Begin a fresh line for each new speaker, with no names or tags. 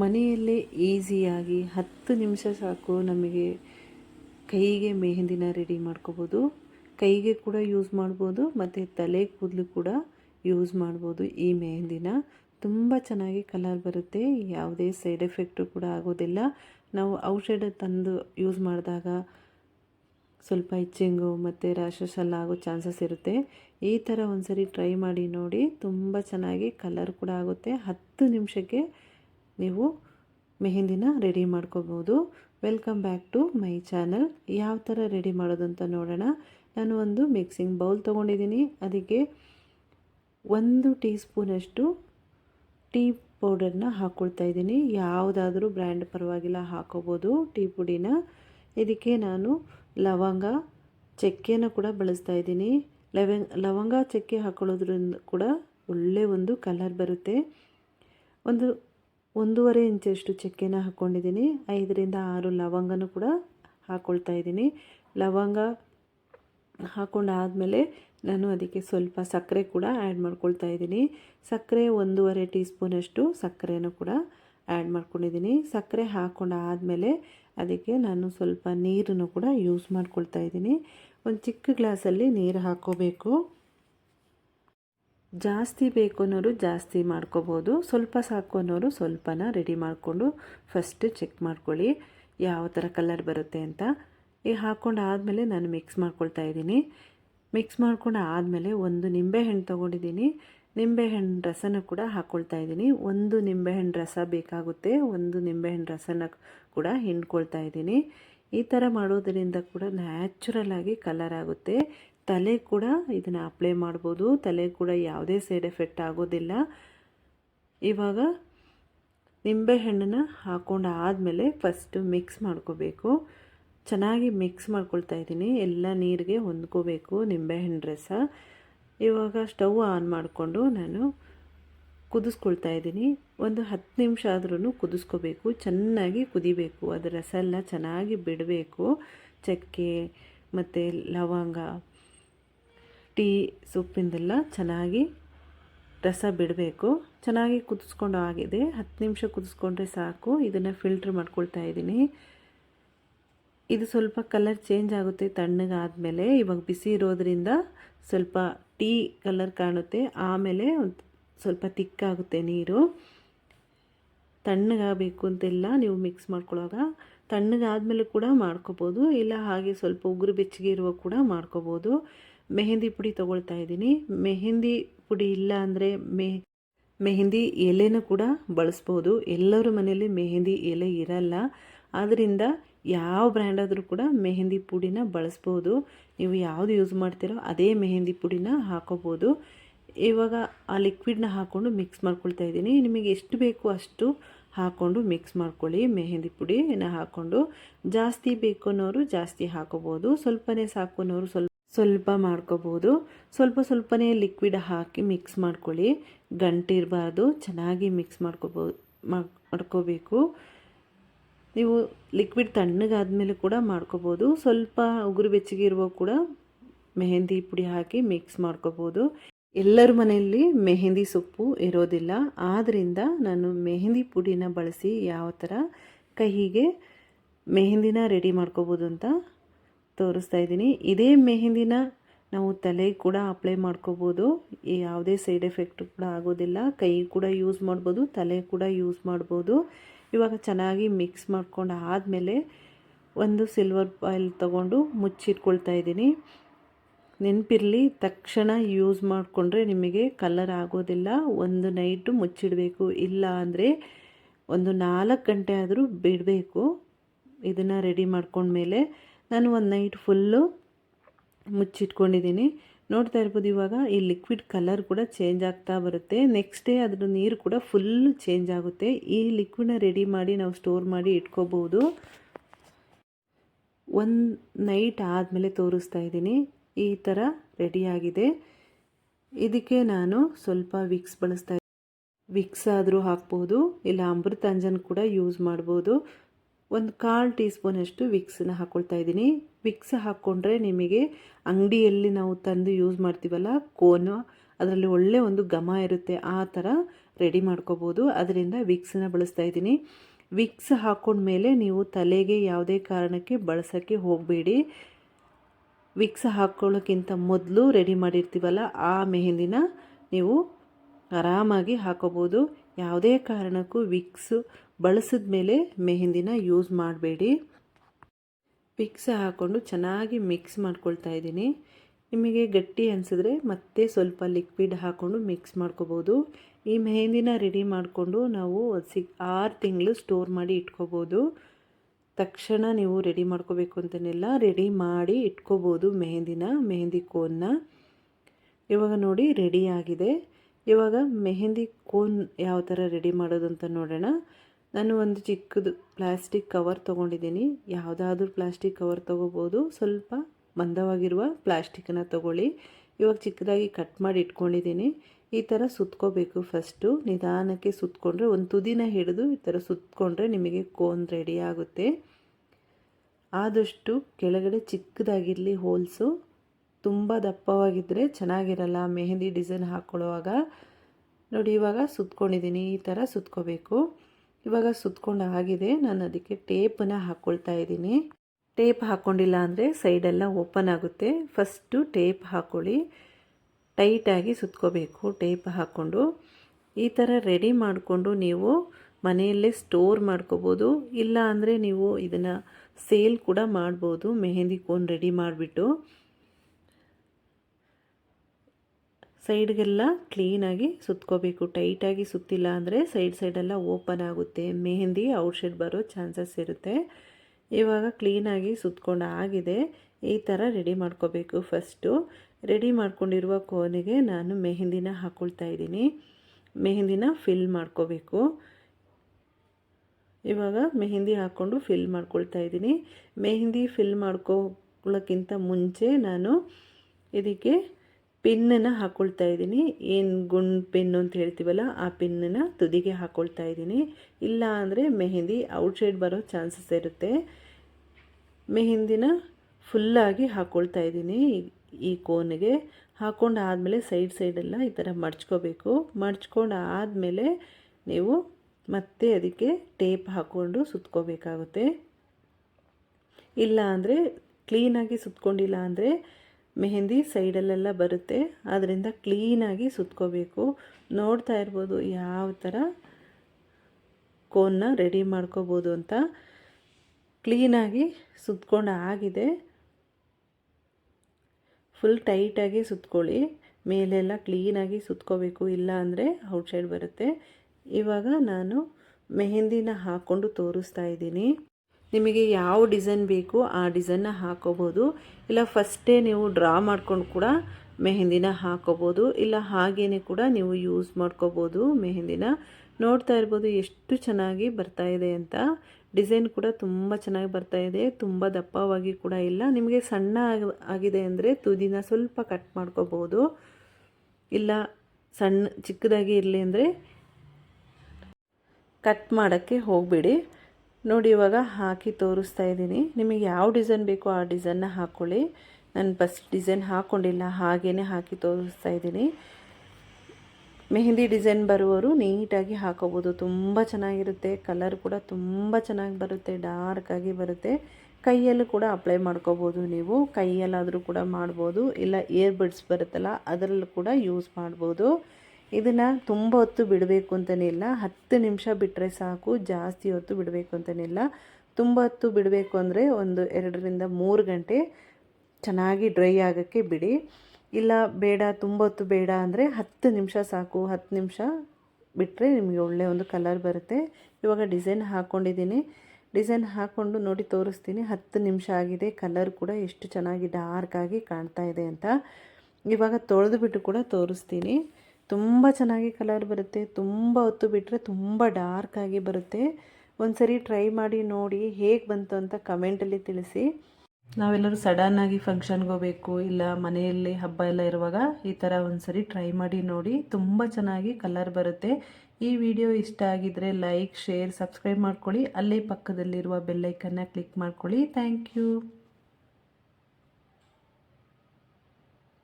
ಮನೆಯಲ್ಲೇ ಈಸಿಯಾಗಿ ಹತ್ತು ನಿಮಿಷ ಸಾಕು ನಮಗೆ ಕೈಗೆ ಮೆಹಂದಿನ ರೆಡಿ ಮಾಡ್ಕೋಬೋದು. ಕೈಗೆ ಕೂಡ ಯೂಸ್ ಮಾಡ್ಬೋದು, ಮತ್ತು ತಲೆ ಕೂದಲು ಕೂಡ ಯೂಸ್ ಮಾಡ್ಬೋದು ಈ ಮೆಹಂದಿನ. ತುಂಬ ಚೆನ್ನಾಗಿ ಕಲರ್ ಬರುತ್ತೆ, ಯಾವುದೇ ಸೈಡ್ ಎಫೆಕ್ಟು ಕೂಡ ಆಗೋದಿಲ್ಲ. ನಾವು ಔಷಧ ತಂದು ಯೂಸ್ ಮಾಡಿದಾಗ ಸ್ವಲ್ಪ ಇಚ್ಚಿಂಗು ಮತ್ತು ರ್ಯಾಷಸ್ ಎಲ್ಲ ಆಗೋ ಚಾನ್ಸಸ್ ಇರುತ್ತೆ. ಈ ಥರ ಒಂದ್ಸರಿ ಟ್ರೈ ಮಾಡಿ ನೋಡಿ, ತುಂಬ ಚೆನ್ನಾಗಿ ಕಲರ್ ಕೂಡ ಆಗುತ್ತೆ. ಹತ್ತು ನಿಮಿಷಕ್ಕೆ ನೀವು ಮೆಹಂದಿನ ರೆಡಿ ಮಾಡ್ಕೋಬೋದು. Welcome back to my channel ಯಾವ ಥರ ರೆಡಿ ಮಾಡೋದು ಅಂತ ನೋಡೋಣ. ನಾನು ಒಂದು ಮಿಕ್ಸಿಂಗ್ ಬೌಲ್ ತೊಗೊಂಡಿದ್ದೀನಿ. ಅದಕ್ಕೆ ಒಂದು ಟೀ ಸ್ಪೂನಷ್ಟು ಟೀ ಪೌಡರ್ನ ಹಾಕ್ಕೊಳ್ತಾ ಇದ್ದೀನಿ. ಯಾವುದಾದ್ರೂ ಬ್ರ್ಯಾಂಡ್ ಪರವಾಗಿಲ್ಲ ಹಾಕೋಬೋದು ಟೀ ಪುಡಿನ. ಇದಕ್ಕೆ ನಾನು ಲವಂಗ ಚಕ್ಕೆನ ಕೂಡ ಬಳಸ್ತಾ ಇದ್ದೀನಿ. ಲವಂಗ ಲವಂಗ ಚಕ್ಕೆ ಹಾಕೊಳ್ಳೋದ್ರಿಂದ ಕೂಡ ಒಳ್ಳೆ ಒಂದು ಕಲರ್ ಬರುತ್ತೆ. ಒಂದು ಒಂದೂವರೆ ಇಂಚಷ್ಟು ಚಕ್ಕೆನ ಹಾಕ್ಕೊಂಡಿದ್ದೀನಿ ಐದರಿಂದ ಆರು ಲವಂಗನೂ ಕೂಡ ಹಾಕ್ಕೊಳ್ತಾ ಇದ್ದೀನಿ. ಲವಂಗ ಹಾಕ್ಕೊಂಡಾದಮೇಲೆ ನಾನು ಅದಕ್ಕೆ ಸ್ವಲ್ಪ ಸಕ್ಕರೆ ಕೂಡ ಆ್ಯಡ್ ಮಾಡ್ಕೊಳ್ತಾ ಇದ್ದೀನಿ. ಸಕ್ಕರೆ ಒಂದೂವರೆ ಟೀ ಸ್ಪೂನಷ್ಟು ಸಕ್ಕರೆನೂ ಕೂಡ ಆ್ಯಡ್ ಮಾಡ್ಕೊಂಡಿದ್ದೀನಿ. ಸಕ್ಕರೆ ಹಾಕ್ಕೊಂಡಾದಮೇಲೆ ಅದಕ್ಕೆ ನಾನು ಸ್ವಲ್ಪ ನೀರನ್ನು ಕೂಡ ಯೂಸ್ ಮಾಡ್ಕೊಳ್ತಾ ಇದ್ದೀನಿ. ಒಂದು ಚಿಕ್ಕ ಗ್ಲಾಸಲ್ಲಿ ನೀರು ಹಾಕ್ಕೋಬೇಕು ಜಾಸ್ತಿ ಬೇಕು ಅನ್ನೋರು ಜಾಸ್ತಿ ಮಾಡ್ಕೋಬೋದು. ಸ್ವಲ್ಪ ಸಾಕು ಅನ್ನೋರು ಸ್ವಲ್ಪನ ರೆಡಿ ಮಾಡಿಕೊಂಡು ಫಸ್ಟ್ ಚೆಕ್ ಮಾಡ್ಕೊಳ್ಳಿ ಯಾವ ಥರ ಕಲರ್ ಬರುತ್ತೆ ಅಂತ. ಈಗ ಹಾಕ್ಕೊಂಡು ಆದಮೇಲೆ ನಾನು ಮಿಕ್ಸ್ ಮಾಡ್ಕೊಳ್ತಾ ಇದ್ದೀನಿ. ಮಿಕ್ಸ್ ಮಾಡ್ಕೊಂಡು ಆದಮೇಲೆ ಒಂದು ನಿಂಬೆಹಣ್ಣು ತೊಗೊಂಡಿದ್ದೀನಿ. ನಿಂಬೆಹಣ್ಣು ರಸನ ಕೂಡ ಹಾಕ್ಕೊಳ್ತಾ ಇದ್ದೀನಿ. ಒಂದು ನಿಂಬೆಹಣ್ಣು ರಸ ಬೇಕಾಗುತ್ತೆ. ಒಂದು ನಿಂಬೆಹಣ್ಣು ರಸನ ಕೂಡ ಹಿಂಡ್ಕೊಳ್ತಾ ಇದ್ದೀನಿ. ಈ ಥರ ಮಾಡೋದರಿಂದ ಕೂಡ ನ್ಯಾಚುರಲ್ ಆಗಿ ಕಲರ್ ಆಗುತ್ತೆ. ತಲೆ ಕೂಡ ಇದನ್ನು ಅಪ್ಲೈ ಮಾಡ್ಬೋದು. ತಲೆ ಕೂಡ ಯಾವುದೇ ಸೈಡ್ ಎಫೆಕ್ಟ್ ಆಗೋದಿಲ್ಲ. ಇವಾಗ ನಿಂಬೆಹಣ್ಣನ್ನ ಹಾಕ್ಕೊಂಡು ಆದಮೇಲೆ ಫಸ್ಟು ಮಿಕ್ಸ್ ಮಾಡ್ಕೋಬೇಕು. ಚೆನ್ನಾಗಿ ಮಿಕ್ಸ್ ಮಾಡ್ಕೊಳ್ತಾ ಇದ್ದೀನಿ. ಎಲ್ಲ ನೀರಿಗೆ ಹೊಂದ್ಕೋಬೇಕು ನಿಂಬೆಹಣ್ಣು ರಸ. ಇವಾಗ ಸ್ಟವ್ ಆನ್ ಮಾಡಿಕೊಂಡು ನಾನು ಕುದಿಸ್ಕೊಳ್ತಾ ಇದ್ದೀನಿ. ಒಂದು ಹತ್ತು ನಿಮಿಷ ಆದ್ರೂ ಕುದಿಸ್ಕೋಬೇಕು. ಚೆನ್ನಾಗಿ ಕುದಿಬೇಕು. ಅದರ ರಸ ಎಲ್ಲ ಚೆನ್ನಾಗಿ ಬಿಡಬೇಕು. ಚಕ್ಕೆ ಮತ್ತು ಲವಂಗ ಟೀ ಸೊಪ್ಪಿಂದೆಲ್ಲ ಚೆನ್ನಾಗಿ ರಸ ಬಿಡಬೇಕು. ಚೆನ್ನಾಗಿ ಕುದಿಸ್ಕೊಂಡು ಆಗಿದೆ. ಹತ್ತು ನಿಮಿಷ ಕುದಿಸ್ಕೊಂಡ್ರೆ ಸಾಕು. ಇದನ್ನು ಫಿಲ್ಟ್ರ್ ಮಾಡ್ಕೊಳ್ತಾ ಇದ್ದೀನಿ. ಇದು ಸ್ವಲ್ಪ ಕಲರ್ ಚೇಂಜ್ ಆಗುತ್ತೆ ತಣ್ಣಗಾದಮೇಲೆ. ಇವಾಗ ಬಿಸಿ ಇರೋದ್ರಿಂದ ಸ್ವಲ್ಪ ಟೀ ಕಲರ್ ಕಾಣುತ್ತೆ. ಆಮೇಲೆ ಸ್ವಲ್ಪ ತಿಕ್ಕಾಗುತ್ತೆ ನೀರು. ತಣ್ಣಗಾಗಬೇಕು ಅಂತೆಲ್ಲ ನೀವು ಮಿಕ್ಸ್ ಮಾಡ್ಕೊಳ್ಳೋವಾಗ. ತಣ್ಣಗಾದಮೇಲೆ ಕೂಡ ಮಾಡ್ಕೋಬೋದು. ಇಲ್ಲ ಹಾಗೆ ಸ್ವಲ್ಪ ಉಗುರು ಬೆಚ್ಚಗೆ ಇರುವ ಕೂಡ ಮಾಡ್ಕೋಬೋದು. ಮೆಹಂದಿ ಪುಡಿ ತಗೊಳ್ತಾ ಇದ್ದೀನಿ. ಮೆಹಂದಿ ಪುಡಿ ಇಲ್ಲ ಅಂದರೆ ಮೆ, ಮೆಹಂದಿ ಎಲೆನೂ ಕೂಡ ಬಳಸ್ಬೋದು. ಎಲ್ಲರ ಮನೆಯಲ್ಲಿ ಮೆಹಂದಿ ಎಲೆ ಇರಲ್ಲ. ಆದ್ದರಿಂದ ಯಾವ ಬ್ರ್ಯಾಂಡ್ ಆದರೂ ಕೂಡ ಮೆಹಂದಿ ಪುಡಿನ ಬಳಸ್ಬೋದು. ನೀವು ಯಾವುದು ಯೂಸ್ ಮಾಡ್ತೀರೋ ಅದೇ ಮೆಹಂದಿ ಪುಡಿನ ಹಾಕೋಬೋದು. ಇವಾಗ ಆ ಲಿಕ್ವಿಡ್ನ ಹಾಕ್ಕೊಂಡು ಮಿಕ್ಸ್ ಮಾಡ್ಕೊಳ್ತಾ ಇದ್ದೀನಿ. ನಿಮಗೆ ಎಷ್ಟು ಬೇಕು ಅಷ್ಟು ಹಾಕ್ಕೊಂಡು ಮಿಕ್ಸ್ ಮಾಡ್ಕೊಳ್ಳಿ. ಮೆಹಂದಿ ಪುಡಿನ ಹಾಕ್ಕೊಂಡು ಜಾಸ್ತಿ ಬೇಕು ಅನ್ನೋರು ಜಾಸ್ತಿ ಹಾಕೋಬೋದು. ಸ್ವಲ್ಪನೇ ಸಾಕು ಅನ್ನೋರು ಸ್ವಲ್ಪ ಸ್ವಲ್ಪ ಮಾಡ್ಕೋಬೋದು. ಸ್ವಲ್ಪ ಸ್ವಲ್ಪನೇ ಲಿಕ್ವಿಡ್ ಹಾಕಿ ಮಿಕ್ಸ್ ಮಾಡ್ಕೊಳ್ಳಿ. ಗಂಟಿರಬಾರ್ದು, ಚೆನ್ನಾಗಿ ಮಿಕ್ಸ್ ಮಾಡ್ಕೋಬೋದು ಮಾಡ್ಕೋಬೇಕು. ನೀವು ಲಿಕ್ವಿಡ್ ತಣ್ಣಗಾದ್ಮೇಲೆ ಕೂಡ ಮಾಡ್ಕೋಬೋದು. ಸ್ವಲ್ಪ ಉಗುರು ಬೆಚ್ಚಗೆ ಇರುವ ಕೂಡ ಮೆಹಂದಿ ಪುಡಿ ಹಾಕಿ ಮಿಕ್ಸ್ ಮಾಡ್ಕೋಬೋದು. ಎಲ್ಲರ ಮನೆಯಲ್ಲಿ ಮೆಹಂದಿ ಸೊಪ್ಪು ಇರೋದಿಲ್ಲ. ಆದ್ದರಿಂದ ನಾನು ಮೆಹಂದಿ ಪುಡಿನ ಬಳಸಿ ಯಾವ ಥರ ಕೈಗೆ ಮೆಹಂದಿನ ರೆಡಿ ಮಾಡ್ಕೋಬೋದು ಅಂತ ತೋರಿಸ್ತಾ ಇದ್ದೀನಿ. ಇದೇ ಮೆಹಂದಿನ ನಾವು ತಲೆಗೆ ಕೂಡ ಅಪ್ಲೈ ಮಾಡ್ಕೋಬೋದು. ಯಾವುದೇ ಸೈಡ್ ಎಫೆಕ್ಟ್ ಕೂಡ ಆಗೋದಿಲ್ಲ. ಕೈ ಕೂಡ ಯೂಸ್ ಮಾಡ್ಬೋದು, ತಲೆ ಕೂಡ ಯೂಸ್ ಮಾಡ್ಬೋದು. ಇವಾಗ ಚೆನ್ನಾಗಿ ಮಿಕ್ಸ್ ಮಾಡ್ಕೊಂಡು ಆದಮೇಲೆ ಒಂದು ಸಿಲ್ವರ್ ಆಯಿಲ್ ತೊಗೊಂಡು ಮುಚ್ಚಿಟ್ಕೊಳ್ತಾ ಇದ್ದೀನಿ. ನೆನಪಿರಲಿ, ತಕ್ಷಣ ಯೂಸ್ ಮಾಡಿಕೊಂಡ್ರೆ ನಿಮಗೆ ಕಲರ್ ಆಗೋದಿಲ್ಲ. ಒಂದು ನೈಟು ಮುಚ್ಚಿಡಬೇಕು. ಇಲ್ಲ ಅಂದರೆ ಒಂದು ನಾಲ್ಕು ಗಂಟೆ ಆದರೂ ಬಿಡಬೇಕು. ಇದನ್ನು ರೆಡಿ ಮಾಡ್ಕೊಂಡ್ಮೇಲೆ ನಾನು ಒಂದು ನೈಟ್ ಫುಲ್ಲು ಮುಚ್ಚಿಟ್ಕೊಂಡಿದ್ದೀನಿ. ನೋಡ್ತಾ ಇರ್ಬೋದು ಇವಾಗ ಈ ಲಿಕ್ವಿಡ್ ಕಲರ್ ಕೂಡ ಚೇಂಜ್ ಆಗ್ತಾ ಬರುತ್ತೆ. ನೆಕ್ಸ್ಟ್ ಡೇ ಅದರ ನೀರು ಕೂಡ ಫುಲ್ ಚೇಂಜ್ ಆಗುತ್ತೆ. ಈ ಲಿಕ್ವಿಡ್ನ ರೆಡಿ ಮಾಡಿ ನಾವು ಸ್ಟೋರ್ ಮಾಡಿ ಇಟ್ಕೋಬೋದು. ಒಂದು ನೈಟ್ ಆದಮೇಲೆ ತೋರಿಸ್ತಾ ಇದ್ದೀನಿ. ಈ ಥರ ರೆಡಿಯಾಗಿದೆ ಇದಕ್ಕೆ ನಾನು ಸ್ವಲ್ಪ ವಿಕ್ಸ್ ಬಳಸ್ತಾ ವಿಕ್ಸ್ ಆದರೂ ಹಾಕ್ಬೋದು. ಇಲ್ಲ ಅಮೃತಾಂಜನ್ ಕೂಡ ಯೂಸ್ ಮಾಡ್ಬೋದು. ಒಂದು ಕಾಲು ಟೀ ಸ್ಪೂನಷ್ಟು ವಿಕ್ಸನ್ನ ಹಾಕ್ಕೊಳ್ತಾ ಇದ್ದೀನಿ. ವಿಕ್ಸ್ ಹಾಕ್ಕೊಂಡ್ರೆ ನಿಮಗೆ ಅಂಗಡಿಯಲ್ಲಿ ನಾವು ತಂದು ಯೂಸ್ ಮಾಡ್ತೀವಲ್ಲ, ಕೋನು, ಅದರಲ್ಲಿ ಒಳ್ಳೆ ಒಂದು ಘಮ ಇರುತ್ತೆ, ಆ ಥರ ರೆಡಿ ಮಾಡ್ಕೋಬೋದು. ಅದರಿಂದ ವಿಕ್ಸನ್ನ ಬಳಸ್ತಾ ಇದ್ದೀನಿ. ವಿಕ್ಸ್ ಹಾಕೊಂಡ್ಮೇಲೆ ನೀವು ತಲೆಗೆ ಯಾವುದೇ ಕಾರಣಕ್ಕೆ ಬಳಸೋಕ್ಕೆ ಹೋಗಬೇಡಿ. ವಿಕ್ಸ್ ಹಾಕ್ಕೊಳ್ಳೋಕ್ಕಿಂತ ಮೊದಲು ರೆಡಿ ಮಾಡಿರ್ತೀವಲ್ಲ, ಆ ಮೆಹಂದಿನ ನೀವು ಆರಾಮಾಗಿ ಹಾಕೋಬೋದು. ಯಾವುದೇ ಕಾರಣಕ್ಕೂ ವಿಕ್ಸ್ ಬಳಸಿದ ಮೇಲೆ ಮೆಹಂದಿನ ಯೂಸ್ ಮಾಡಬೇಡಿ. ವಿಕ್ಸ್ ಹಾಕ್ಕೊಂಡು ಚೆನ್ನಾಗಿ ಮಿಕ್ಸ್ ಮಾಡ್ಕೊಳ್ತಾ ಇದ್ದೀನಿ. ನಿಮಗೆ ಗಟ್ಟಿ ಅನಿಸಿದ್ರೆ ಮತ್ತೆ ಸ್ವಲ್ಪ ಲಿಕ್ವಿಡ್ ಹಾಕ್ಕೊಂಡು ಮಿಕ್ಸ್ ಮಾಡ್ಕೋಬೋದು. ಈ ಮೆಹಂದಿನ ರೆಡಿ ಮಾಡಿಕೊಂಡು ನಾವು ಸಿ ಆರು ತಿಂಗಳು ಸ್ಟೋರ್ ಮಾಡಿ ಇಟ್ಕೋಬೋದು. ತಕ್ಷಣ ನೀವು ರೆಡಿ ಮಾಡ್ಕೋಬೇಕು ಅಂತನೆಲ್ಲ ರೆಡಿ ಮಾಡಿ ಇಟ್ಕೋಬೋದು ಮೆಹಂದಿನ, ಮೆಹಂದಿ ಕೋನ್ನ ಇವಾಗ ನೋಡಿ ರೆಡಿ ಆಗಿದೆ. ಇವಾಗ ಮೆಹಂದಿ ಕೋನ್ ಯಾವ ಥರ ರೆಡಿ ಮಾಡೋದು ಅಂತ ನೋಡೋಣ. ನಾನು ಒಂದು ಚಿಕ್ಕದು ಪ್ಲಾಸ್ಟಿಕ್ ಕವರ್ ತೊಗೊಂಡಿದ್ದೀನಿ. ಯಾವುದಾದ್ರೂ ಪ್ಲಾಸ್ಟಿಕ್ ಕವರ್ ತೊಗೋಬೋದು. ಸ್ವಲ್ಪ ಮಂದವಾಗಿರುವ ಪ್ಲಾಸ್ಟಿಕ್ನ ತೊಗೊಳ್ಳಿ. ಇವಾಗ ಚಿಕ್ಕದಾಗಿ ಕಟ್ ಮಾಡಿ ಇಟ್ಕೊಂಡಿದ್ದೀನಿ. ಈ ಥರ ಸುತ್ಕೋಬೇಕು ಫಸ್ಟು. ನಿಧಾನಕ್ಕೆ ಸುತ್ಕೊಂಡ್ರೆ ಒಂದು ತುದಿನ ಹಿಡಿದು ಈ ಥರ ಸುತ್ಕೊಂಡ್ರೆ ನಿಮಗೆ ಕೋನ್ ರೆಡಿ ಆಗುತ್ತೆ. ಆದಷ್ಟು ಕೆಳಗಡೆ ಚಿಕ್ಕದಾಗಿರಲಿ ಹೋಲ್ಸು. ತುಂಬ ದಪ್ಪವಾಗಿದ್ದರೆ ಚೆನ್ನಾಗಿರಲ್ಲ. ಮೆಹಂದಿ ಡಿಸೈನ್ ಹಾಕ್ಕೊಳ್ಳುವಾಗ ನೋಡಿ, ಇವಾಗ ಸುತ್ಕೊಂಡಿದ್ದೀನಿ. ಈ ಥರ ಸುತ್ಕೋಬೇಕು. ಇವಾಗ ಸುತ್ಕೊಂಡು ಆಗಿದೆ ನಾನು ಅದಕ್ಕೆ ಟೇಪನ್ನು ಹಾಕ್ಕೊಳ್ತಾ ಇದ್ದೀನಿ. ಟೇಪ್ ಹಾಕ್ಕೊಂಡಿಲ್ಲ ಅಂದರೆ ಸೈಡೆಲ್ಲ ಓಪನ್ ಆಗುತ್ತೆ. ಫಸ್ಟು ಟೇಪ್ ಹಾಕ್ಕೊಳ್ಳಿ ಟೈಟಾಗಿ ಸುತ್ಕೋಬೇಕು ಟೇಪ್ ಹಾಕ್ಕೊಂಡು. ಈ ಥರ ರೆಡಿ ಮಾಡಿಕೊಂಡು ನೀವು ಮನೆಯಲ್ಲೇ ಸ್ಟೋರ್ ಮಾಡ್ಕೋಬೋದು. ಇಲ್ಲ ಅಂದರೆ ನೀವು ಇದನ್ನು ಸೇಲ್ ಕೂಡ ಮಾಡ್ಬೋದು. ಮೆಹಂದಿ ಕೋನ್ ರೆಡಿ ಮಾಡಿಬಿಟ್ಟು. ಸೈಡ್ಗೆಲ್ಲ ಕ್ಲೀನಾಗಿ ಸುತ್ಕೋಬೇಕು. ಟೈಟಾಗಿ ಸುತ್ತಿಲ್ಲ ಅಂದರೆ ಸೈಡ್ ಸೈಡೆಲ್ಲ ಓಪನ್ ಆಗುತ್ತೆ. ಮೆಹಂದಿ ಔಟ್ಸೈಡ್ ಬರೋ ಚಾನ್ಸಸ್ ಇರುತ್ತೆ. ಇವಾಗ ಕ್ಲೀನಾಗಿ ಸುತ್ಕೊಂಡು ಆಗಿದೆ. ಈ ಥರ ರೆಡಿ ಮಾಡ್ಕೋಬೇಕು ಫಸ್ಟು. ರೆಡಿ ಮಾಡ್ಕೊಂಡಿರುವ ಕೋನಿಗೆ ನಾನು ಮೆಹಂದಿನ ಹಾಕ್ಕೊಳ್ತಾ ಇದ್ದೀನಿ. ಮೆಹಂದಿನ ಫಿಲ್ ಮಾಡ್ಕೋಬೇಕು. ಇವಾಗ ಮೆಹಂದಿ ಹಾಕ್ಕೊಂಡು ಫಿಲ್ ಮಾಡ್ಕೊಳ್ತಾ ಇದ್ದೀನಿ. ಮೆಹಂದಿ ಫಿಲ್ ಮಾಡ್ಕೊಳ್ಳೋಕ್ಕಿಂತ ಮುಂಚೆ ನಾನು ಇದಕ್ಕೆ ಪಿನ್ನನ್ನು ಹಾಕ್ಕೊಳ್ತಾ ಇದ್ದೀನಿ. ಏನು ಗುಂಡ್ ಪಿನ್ ಅಂತ ಹೇಳ್ತೀವಲ್ಲ, ಆ ಪಿನ್ನನ್ನು ತುದಿಗೆ ಹಾಕ್ಕೊಳ್ತಾ ಇದ್ದೀನಿ. ಇಲ್ಲ ಅಂದರೆ ಮೆಹಂದಿ ಔಟ್ಸೈಡ್ ಬರೋ ಚಾನ್ಸಸ್ ಇರುತ್ತೆ. ಮೆಹಂದಿನ ಫುಲ್ಲಾಗಿ ಹಾಕ್ಕೊಳ್ತಾ ಇದ್ದೀನಿ ಈ ಕೋನಿಗೆ. ಹಾಕ್ಕೊಂಡು ಆದಮೇಲೆ ಸೈಡ್ ಸೈಡೆಲ್ಲ ಈ ಥರ ಮಡ್ಚ್ಕೋಬೇಕು ಮಡ್ಚ್ಕೊಂಡು ಆದಮೇಲೆ ನೀವು ಮತ್ತೆ ಅದಕ್ಕೆ ಟೇಪ್ ಹಾಕ್ಕೊಂಡು ಸುತ್ಕೋಬೇಕಾಗುತ್ತೆ. ಇಲ್ಲ ಅಂದರೆ ಕ್ಲೀನಾಗಿ ಸುತ್ಕೊಂಡಿಲ್ಲ ಅಂದರೆ ಮೆಹಂದಿ ಸೈಡಲ್ಲೆಲ್ಲ ಬರುತ್ತೆ. ಅದರಿಂದ ಕ್ಲೀನಾಗಿ ಸುತ್ಕೋಬೇಕು. ನೋಡ್ತಾ ಇರ್ಬೋದು ಯಾವ ಥರ ಕೋನ್ನ ರೆಡಿ ಮಾಡ್ಕೋಬೋದು ಅಂತ. ಕ್ಲೀನಾಗಿ ಸುತ್ಕೊಂಡು ಆಗಿದೆ. ಫುಲ್ ಟೈಟಾಗಿ ಸುತ್ಕೊಳ್ಳಿ. ಮೇಲೆಲ್ಲ ಕ್ಲೀನಾಗಿ ಸುತ್ಕೋಬೇಕು. ಇಲ್ಲ ಅಂದರೆ ಔಟ್ಸೈಡ್ ಬರುತ್ತೆ. ಇವಾಗ ನಾನು ಮೆಹಂದಿನ ಹಾಕ್ಕೊಂಡು ತೋರಿಸ್ತಾ ಇದ್ದೀನಿ. ನಿಮಗೆ ಯಾವ ಡಿಸೈನ್ ಬೇಕು ಆ ಡಿಸೈನ್ನ ಹಾಕೋಬೋದು. ಇಲ್ಲ ಫಸ್ಟೇ ನೀವು ಡ್ರಾ ಮಾಡ್ಕೊಂಡು ಕೂಡ ಮೆಹೆಂದಿನ ಹಾಕೋಬೋದು. ಇಲ್ಲ ಹಾಗೇ ಕೂಡ ನೀವು ಯೂಸ್ ಮಾಡ್ಕೋಬೋದು ಮೆಹೆಂದಿನ. ನೋಡ್ತಾ ಇರ್ಬೋದು ಎಷ್ಟು ಚೆನ್ನಾಗಿ ಬರ್ತಾ ಇದೆ ಅಂತ. ಡಿಸೈನ್ ಕೂಡ ತುಂಬ ಚೆನ್ನಾಗಿ ಬರ್ತಾ ಇದೆ. ತುಂಬ ದಪ್ಪವಾಗಿ ಕೂಡ ಇಲ್ಲ. ನಿಮಗೆ ಸಣ್ಣ ಆಗಿದೆ ಅಂದರೆ ತುದಿನ ಸ್ವಲ್ಪ ಕಟ್ ಮಾಡ್ಕೋಬೋದು. ಇಲ್ಲ ಸಣ್ಣ ಚಿಕ್ಕದಾಗಿ ಇರಲಿ ಅಂದರೆ ಕಟ್ ಮಾಡೋಕ್ಕೆ ಹೋಗಬೇಡಿ. ನೋಡಿ ಇವಾಗ ಹಾಕಿ ತೋರಿಸ್ತಾ ಇದ್ದೀನಿ. ನಿಮಗೆ ಯಾವ ಡಿಸೈನ್ ಬೇಕೋ ಆ ಡಿಸೈನ್ನ ಹಾಕ್ಕೊಳ್ಳಿ ನಾನು ಫಸ್ಟ್ ಡಿಸೈನ್ ಹಾಕ್ಕೊಂಡಿಲ್ಲ ಹಾಗೇ ಹಾಕಿ ತೋರಿಸ್ತಾ ಇದ್ದೀನಿ. ಮೆಹಂದಿ ಡಿಸೈನ್ ಬರುವವರು ನೀಟಾಗಿ ಹಾಕೋಬೋದು. ತುಂಬ ಚೆನ್ನಾಗಿರುತ್ತೆ, ಕಲರ್ ಕೂಡ ತುಂಬ ಚೆನ್ನಾಗಿ ಬರುತ್ತೆ ಡಾರ್ಕಾಗಿ ಬರುತ್ತೆ. ಕೈಯಲ್ಲೂ ಕೂಡ ಅಪ್ಲೈ ಮಾಡ್ಕೋಬೋದು ನೀವು. ಕೈಯಲ್ಲಾದರೂ ಕೂಡ ಮಾಡ್ಬೋದು. ಇಲ್ಲ ಇಯರ್ಬಡ್ಸ್ ಬರುತ್ತಲ್ಲ, ಅದರಲ್ಲೂ ಕೂಡ ಯೂಸ್ ಮಾಡ್ಬೋದು. ಇದನ್ನು ತುಂಬ ಹೊತ್ತು ಬಿಡಬೇಕು ಅಂತನಿಲ್ಲ ಹತ್ತು ನಿಮಿಷ ಬಿಟ್ಟರೆ ಸಾಕು, ಜಾಸ್ತಿ ಹೊತ್ತು ಬಿಡಬೇಕು ಅಂತನಿಲ್ಲ ತುಂಬ ಹೊತ್ತು ಬಿಡಬೇಕು ಅಂದರೆ ಒಂದು ಎರಡರಿಂದ ಮೂರು ಗಂಟೆ ಚೆನ್ನಾಗಿ ಡ್ರೈ ಆಗೋಕ್ಕೆ ಬಿಡಿ. ಇಲ್ಲ ಬೇಡ, ತುಂಬ ಹೊತ್ತು ಬೇಡ ಅಂದರೆ ಹತ್ತು ನಿಮಿಷ ಸಾಕು. ಹತ್ತು ನಿಮಿಷ ಬಿಟ್ಟರೆ ನಿಮಗೆ ಒಳ್ಳೆಯ ಒಂದು ಕಲರ್ ಬರುತ್ತೆ. ಇವಾಗ ಡಿಸೈನ್ ಹಾಕ್ಕೊಂಡಿದ್ದೀನಿ ಡಿಸೈನ್ ಹಾಕ್ಕೊಂಡು ನೋಡಿ ತೋರಿಸ್ತೀನಿ. ಹತ್ತು ನಿಮಿಷ ಆಗಿದೆ. ಕಲರ್ ಕೂಡ ಎಷ್ಟು ಚೆನ್ನಾಗಿ ಡಾರ್ಕ್ ಆಗಿ ಕಾಣ್ತಾ ಇದೆ ಅಂತ. ಇವಾಗ ತೊಳೆದು ಬಿಟ್ಟು ಕೂಡ ತೋರಿಸ್ತೀನಿ. ತುಂಬ ಚೆನ್ನಾಗಿ ಕಲರ್ ಬರುತ್ತೆ, ತುಂಬ ಹೊತ್ತು ಬಿಟ್ಟರೆ ತುಂಬ ಡಾರ್ಕಾಗಿ ಬರುತ್ತೆ. ಒಂದು ಸರಿ ಟ್ರೈ ಮಾಡಿ ನೋಡಿ ಹೇಗೆ ಬಂತು ಅಂತ ಕಮೆಂಟಲ್ಲಿ ತಿಳಿಸಿ. ನಾವೆಲ್ಲರೂ ಸಡನ್ನಾಗಿ ಫಂಕ್ಷನ್ಗೆ ಹೋಗಬೇಕು, ಇಲ್ಲ ಮನೆಯಲ್ಲಿ ಹಬ್ಬ ಎಲ್ಲ ಇರುವಾಗ ಈ ಥರ ಒಂದು ಸರಿ ಟ್ರೈ ಮಾಡಿ ನೋಡಿ, ತುಂಬ ಚೆನ್ನಾಗಿ ಕಲರ್ ಬರುತ್ತೆ. ಈ ವಿಡಿಯೋ ಇಷ್ಟ ಆಗಿದ್ರೆ ಲೈಕ್, ಶೇರ್, ಸಬ್ಸ್ಕ್ರೈಬ್ ಮಾಡ್ಕೊಳ್ಳಿ, ಅಲ್ಲೇ ಪಕ್ಕದಲ್ಲಿರುವ ಬೆಲ್ಲೈಕನ್ನ ಕ್ಲಿಕ್ ಮಾಡ್ಕೊಳ್ಳಿ. Thank you.